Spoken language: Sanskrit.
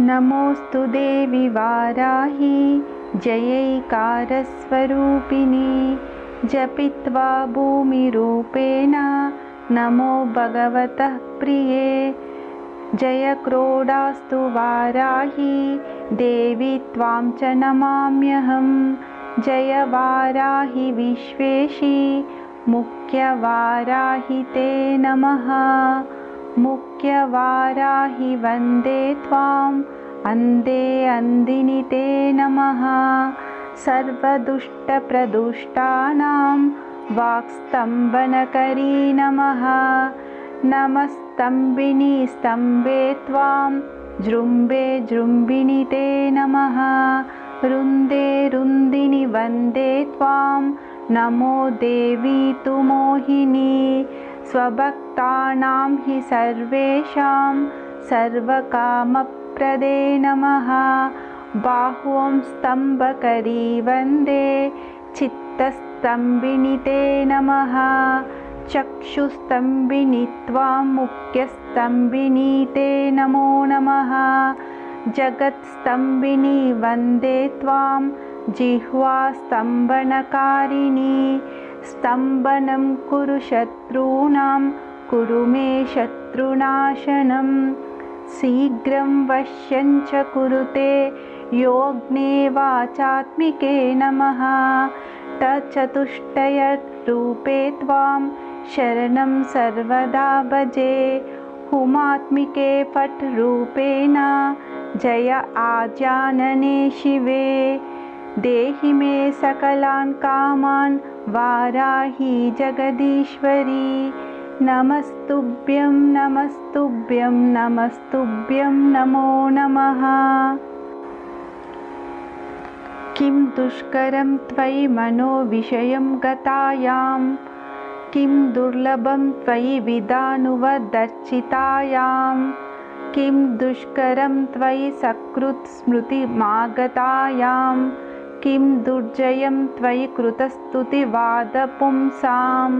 नमोऽस्तु देवि वाराहि जयैकारस्वरूपिणी जपित्वा भूमिरूपेण नमो भगवतः प्रिये। जय क्रोडास्तु वाराहि देवि त्वां च नमाम्यहं जय वाराहि विश्वेशी मुख्यवाराहि ते नमः मुख्यवाराहि वन्दे त्वाम्। अन्धे अन्दिनि ते नमः। सर्वदुष्टप्रदुष्टानां वाक्स्तम्भनकरी नमः। नमस्तम्बिनि स्तम्भे त्वां जृम्बे जृम्बिणि ते नमः। रुन्दे रुन्दिनि वन्दे त्वां नमो देवी तु मोहिनी स्वभक्तानां हि सर्वेषां सर्वकामप्रदे नमः। बाह्वं स्तम्भकरी वन्दे चित्तस्तम्भिनि ते नमः। चक्षुस्तम्भिनि त्वां मुख्यस्तम्भिनी ते नमो नमः। जगत्स्तम्भिनि वन्दे त्वां जिह्वास्तम्भनकारिणी स्तम्भनं कुरु शत्रूणां कुरु मे शत्रुनाशनं। शीघ्रं वश्यञ्च कुरुते योऽग्ने वाचात्मिके नमः। तचतुष्टयरूपे त्वां शरणं सर्वदा भजे। हुमात्मिके फट्रूपेण जय आजानने शिवे देहि मे सकलान् कामान् वाराहि जगदीश्वरी। नमस्तुभ्यं नमस्तुभ्यं नमस्तुभ्यं नमो नमः। किं दुष्करं त्वयि मनोविषयं गतायां? किं दुर्लभं त्वयि विदानुवदर्चितायां? किं दुष्करं त्वयि सकृत्स्मृतिमागतायां किं दुर्जयं त्वयि कृतस्तुतिवादपुंसाम्